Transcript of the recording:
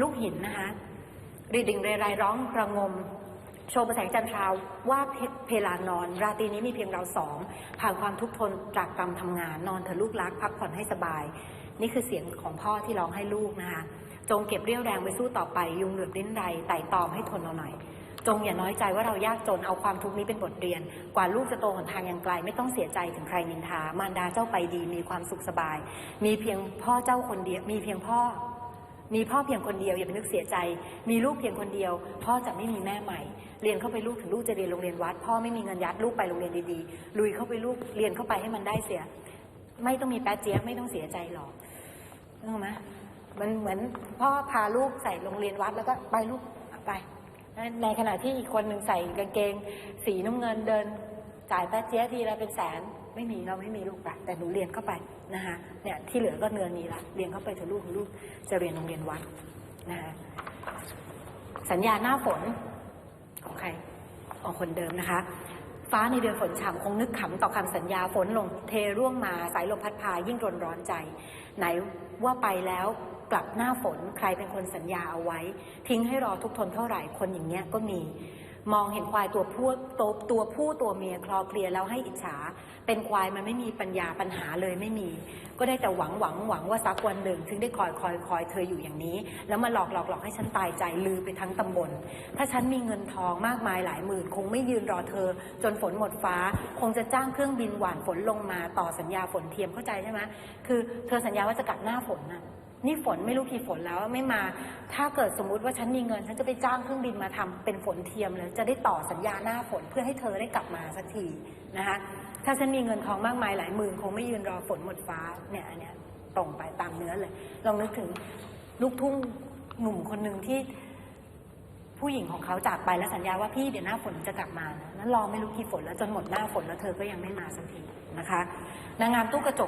ลูกหินนะคะรีดิ่งเรไรร้องระงม โชว์ประแสงจันทราว่าเพเพลานอน ราตรีนี้มีเพียงเราสอง ผ่านความทุกข์ทนจากกรรมทำงาน นอนเถอลูกรัก พักผ่อนให้สบาย นี่คือเสียงของพ่อที่ร้องให้ลูกนะคะจงเก็บเรี่ยวแรงไว้สู้ต่อไป ยุงเหลือบลิ้นไรไต่ตอมให้ทนเราหน่อย จงอย่าน้อยใจว่าเรายากจนเอาความทุกข์นี้เป็นบทเรียน กว่าลูกจะโตหนทางยังไกล ไม่ต้องเสียใจถึงใครนินทามารดาเจ้าไปดีมีความสุขสบาย มีเพียงพ่อเจ้าคนเดียวมีเพียงพ่อ มีพ่อเพียงคนเดียวอย่าไปนึกเสียใจ มีลูกเพียงคนเดียว พ่อจะไม่มีแม่ใหม่ เรียนเข้าไปลูกถึงลูกจะเรียนโรงเรียนวัด พ่อไม่มีเงินยัดลูกไปโรงเรียนดีๆ ลุยเข้าไปลูกเรียนเข้าไปให้มันได้เสีย ไม่ต้องมีแป๊ะเจี๊ยบไม่ต้องเสียใจหรอกนึกออกไหมมันเหมือนพ่อพาลูกใส่โรงเรียนวัดแล้วก็ไปลูกไป ในขณะที่อีกคนหนึ่งใส่กางเกง สีน้ำเงินเดิน จ่ายแป๊ะเจี๊ยทีละเป็นแสนไม่มีเราไม่มีลูกอะแต่หนูเรียนเข้าไปนะคะเนี่ยที่เหลือก็เนื้อนี้ละเรียนเข้าไปเถอะลูกลูกจะเรียนโรงเรียนวัดนะคะสัญญาหน้าฝนของใครของคนเดิมนะคะ ฟ้าในเดือนฝนฉ่ำคงนึกขำต่อคำสัญญาฝนลงเทร่วงมาสายลมพัดพายิ่งรนร้อนใจ ไหนว่าไปแล้วกลับหน้าฝนใครเป็นคนสัญญาเอาไว้ ทิ้งให้รอทุกทนเท่าไหร่คนอย่างเงี้ยก็มี มองเห็นควายตัวผู้ตัวตัวผู้ตัวเมียคลอเคลียแล้วให้อิจฉา เป็นควายมันไม่มีปัญญาปัญหาเลยไม่มี ก็ได้แต่หวังหวังหวังว่าสักวันหนึ่งถึงได้คอยคอยคอยเธออยู่อย่างนี้ แล้วมาหลอกหลอกหลอกให้ฉันตายใจลือไปทั้งตำบล ถ้าฉันมีเงินทองมากมายหลายหมื่น คงไม่ยืนรอเธอ จนฝนหมดฟ้า คงจะจ้างเครื่องบินหว่านฝนลงมาต่อสัญญาฝนเทียมเข้าใจใช่ไหมคือเธอสัญญาว่าจะกลับหน้าฝนน่ะ นี่ฝนไม่รู้กี่ฝนแล้วไม่มา ถ้าเกิดสมมุติว่าฉันมีเงิน ฉันจะไปจ้างเครื่องบินมาทำเป็นฝนเทียมเลยจะได้ต่อสัญญาหน้าฝนเพื่อให้เธอได้กลับมาสักทีนะคะถ้าฉันมีเงินทองมากมายหลายหมื่นคงไม่ยืนรอฝนหมดฟ้าเนี่ยอันเนี้ยตรงไปตามเนื้อเลย ลองนึกถึงลูกทุ่งหนุ่มคนหนึ่งที่ผู้หญิงของเขาจากไปแล้วสัญญาว่าพี่เดี๋ยวหน้าฝนจะกลับมานะนั้นรอไม่รู้กี่ฝนแล้วจนหมดหน้าฝนแล้วเธอก็ยังไม่มาสักทีนะคะ นางงามตู้กระจก